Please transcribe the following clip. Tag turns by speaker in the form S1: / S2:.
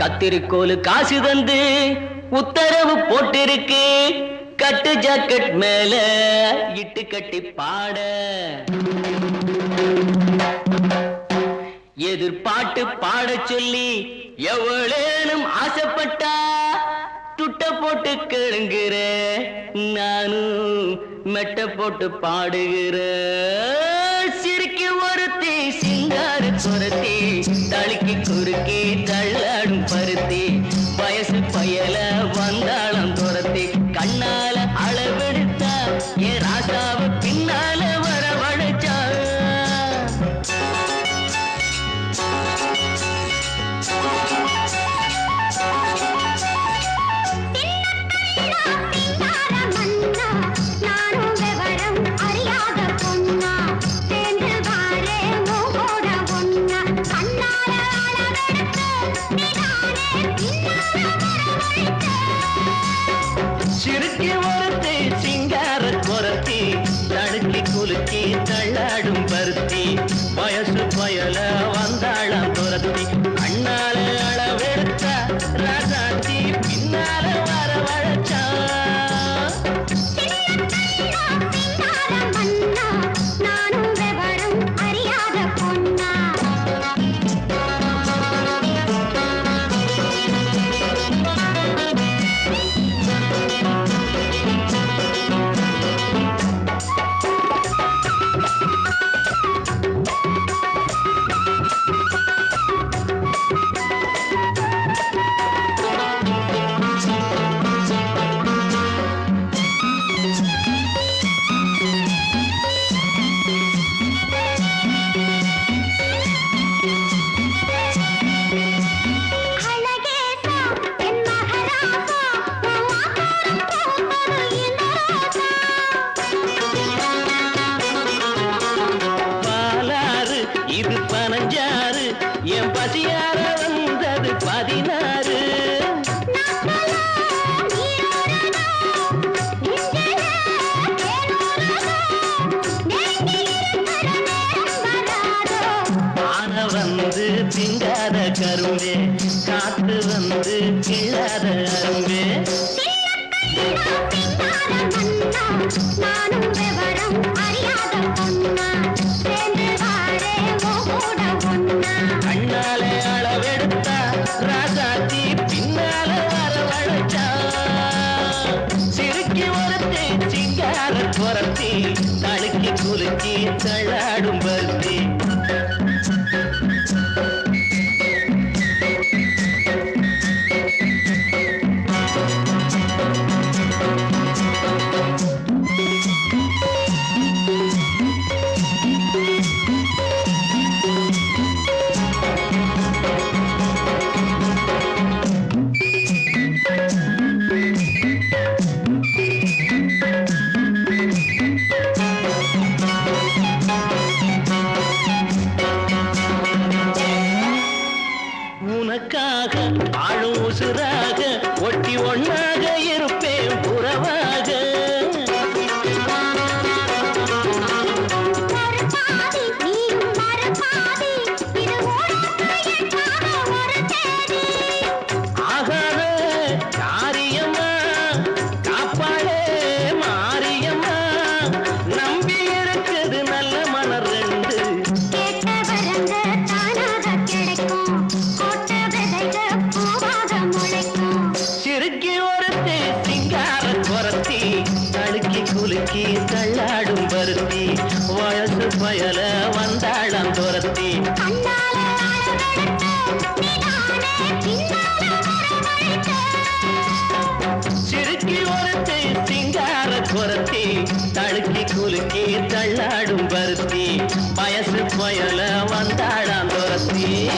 S1: கத்திரிக்கோலு காசு தந்து உத்தரவு போட்டிருக்கு. கட்டு ஜாக்கெட் மேல இட்டு கட்டி பாட. எதிர்பாட்டு பாட சொல்லி எவ்வளேனும் ஆசைப்பட்டா துட்ட போட்டு கேளுங்கிற நானும் மெட்ட போட்டு பாடுகிற. சிரிக்கி ஒருத்தி சிங்கார குரத்தி பருத்தி தடுக்கி குலுக்கி தள்ளாடும் பருத்தி. வயசு பயலா வந்தது வந்து திங்காத கரும்பே காத்து வந்து கிழாத அரும்பே.
S2: நானும் விவரம் அறியாத பொண்ணா
S1: துரத்தி குரத்தி தழுக்கி குலுக்கி தள்ளாடும் ஆளும் உசுராக ஒட்டி ஒண்ணாக இருப்பேன் புறவாக. சிங்கார குரத்தி தழுக்கி குலுக்கி தள்ளாடும் பருத்தி வயசு பயல வந்தாளம் துரத்தி. சிறுக்கி ஒருத்தி சிங்கார குரத்தி தழுக்கி குலுக்கி தள்ளாடும் பருத்தி வயசு பயல வந்தாளாம் துரத்தி.